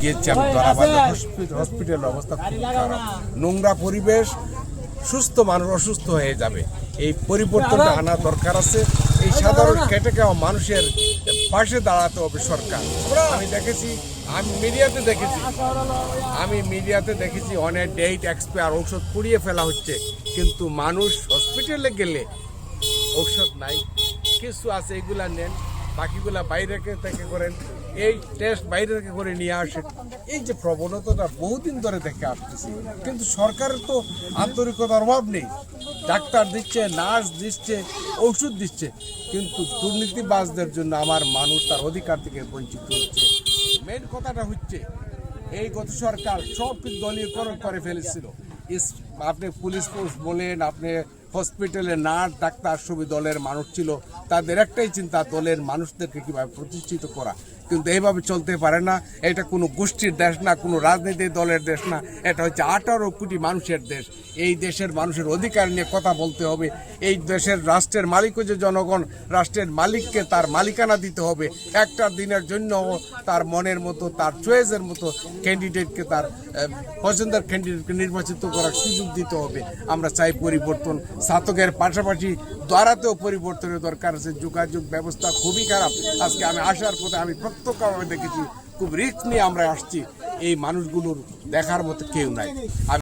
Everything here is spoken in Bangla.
গিয়েছি আমি ধরাবাদ হসপিটালের অবস্থা খুব খারাপ। নোংরা পরিবেশ সুস্থ মানুষ অসুস্থ হয়ে যাবে। এই পরিবর্তনটা আনা দরকার আছে। এই সাধারণ খেটে খাওয়া মানুষের পাশে দাঁড়াতে হবে সরকার। আমি দেখেছি আমি মিডিয়াতে দেখেছি। আমি মিডিয়াতে দেখেছি অনেক ডেট এক্সপায়ার ঔষধ পুড়িয়ে ফেলা হচ্ছে। কিন্তু মানুষ হসপিটালে গেলে ঔষধ নাই কিছু আছে এগুলা নেন। বাকিগুলা বাইরে থেকে করেন, এই টেস্ট বাইরে থেকে করে নিয়ে আসেন এই যে প্রবণতাটা বহুদিন ধরে দেখে আসতেছি। কিন্তু সরকারের তো আন্তরিকতার অভাব নেই। ডাক্তার দিচ্ছে, নার্স দিচ্ছে, ওষুধ দিচ্ছে। কিন্তু দুর্নীতিবাজদের জন্য আমার মানুষ তার অধিকার থেকে বঞ্চিত হচ্ছে। মেন কথাটা হচ্ছে, এই গত সরকার সব দলীয়করণ করে ফেলেছিল। আপনি পুলিশ ফোর্স বলেন, আপনি হসপিটালে নার্স, ডাক্তার সবই দলের মানুষ ছিল। তাদের একটাই চিন্তা, দলের মানুষদেরকে কীভাবে প্রতিষ্ঠিত করা। কিন্তু এইভাবে চলতে পারে না। এটা কোনো গোষ্ঠীর দেশ না, কোনো রাজনৈতিক দলের দেশ না। এটা হচ্ছে আঠারো কোটি মানুষের দেশ। এই দেশের মানুষের অধিকার নিয়ে কথা বলতে হবে। এই দেশের রাষ্ট্রের মালিক যে জনগণ। রাষ্ট্রের মালিককে তার মালিকানা দিতে হবে। একটা দিনের জন্য তার মনের মতো, তার চয়েসের মতো ক্যান্ডিডেটকে তার পছন্দের ক্যান্ডিডেটকে নির্বাচিত করার সুযোগ দিতে হবে। আমরা চাই পরিবর্তন। স্নাতকের পাশাপাশি দ্বারাতেও পরিবর্তনের দরকার আছে, যোগাযোগ ব্যবস্থা খুবই খারাপ। আজকে আমি আসার পথে আমি প্রত্যক্ষভাবে দেখেছি, খুব রিস্ক নিয়ে আমরা আসছি। এই মানুষগুলোর দেখার মতো কেউ নাই।